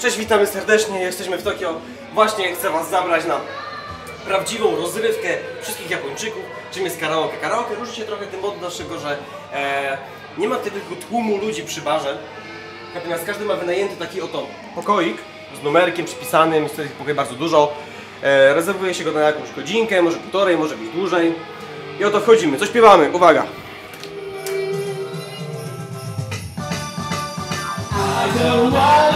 Cześć, witamy serdecznie, jesteśmy w Tokio. Właśnie chcę Was zabrać na prawdziwą rozrywkę wszystkich Japończyków, czym jest karaoke. Karaoke różni się trochę tym od naszego, że e, nie ma tego tłumu ludzi przy barze, natomiast każdy ma wynajęty taki oto pokoik z numerkiem przypisanym, jest tych pokoi bardzo dużo. E, rezerwuje się go na jakąś godzinkę, może półtorej, może być dłużej. I oto wchodzimy, co śpiewamy, uwaga! I don't have